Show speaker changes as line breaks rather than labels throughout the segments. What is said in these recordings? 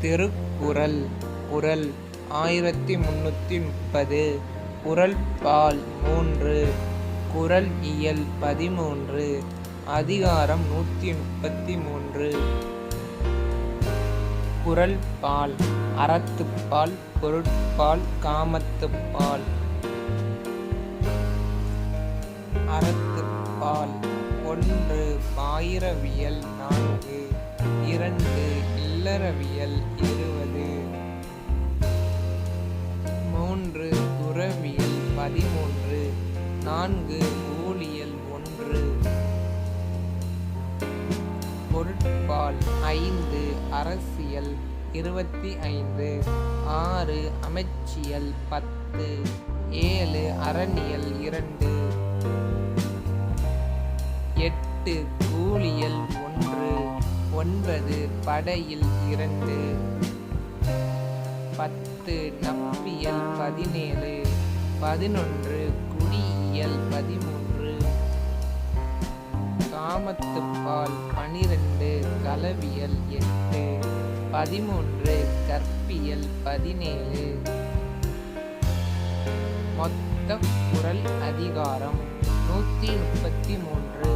திருக்குறள் குரல் ஆயிரத்தி முன்னூற்றி முப்பது குறள்பால் மூன்று குரல் இயல் பதிமூன்று அதிகாரம் நூற்றி முப்பத்தி மூன்று. குறள்பால் அறத்துப்பால் பொருட்பால் காமத்துப்பால் அறத்துப்பால் ஒன்று பாயிரவியல் நான்கு இரண்டு இல்லறவியல் இருபது. மூன்று உறவியல் பதிமூன்று. நான்கு ஊழியல் ஒன்று. பொருட்பால் ஐந்து அரசியல் இருபத்தி ஐந்து ஆறு அமைச்சியல் பத்து. ஏழு அரணியல் இரண்டு. எட்டு கூலியல் ஒன்று. ஒன்பது படையில் இரண்டு. பத்து நப்பியல் பதினேழு. பதினொன்று குடியியல் பதிமூன்று. காமத்துப்பால் பனிரெண்டு களவியல் எட்டு. பதிமூன்று கற்பியல் பதினேழு. மொத்த குரல் அதிகாரம் நூற்றி முப்பத்தி மூன்று.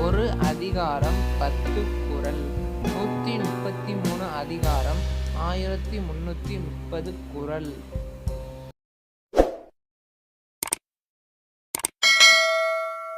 ஒரு அதிகாரம் பத்து குரல் நூற்றி முப்பத்தி மூணு அதிகாரம் ஆயிரத்தி முன்னூற்றி முப்பது குறள்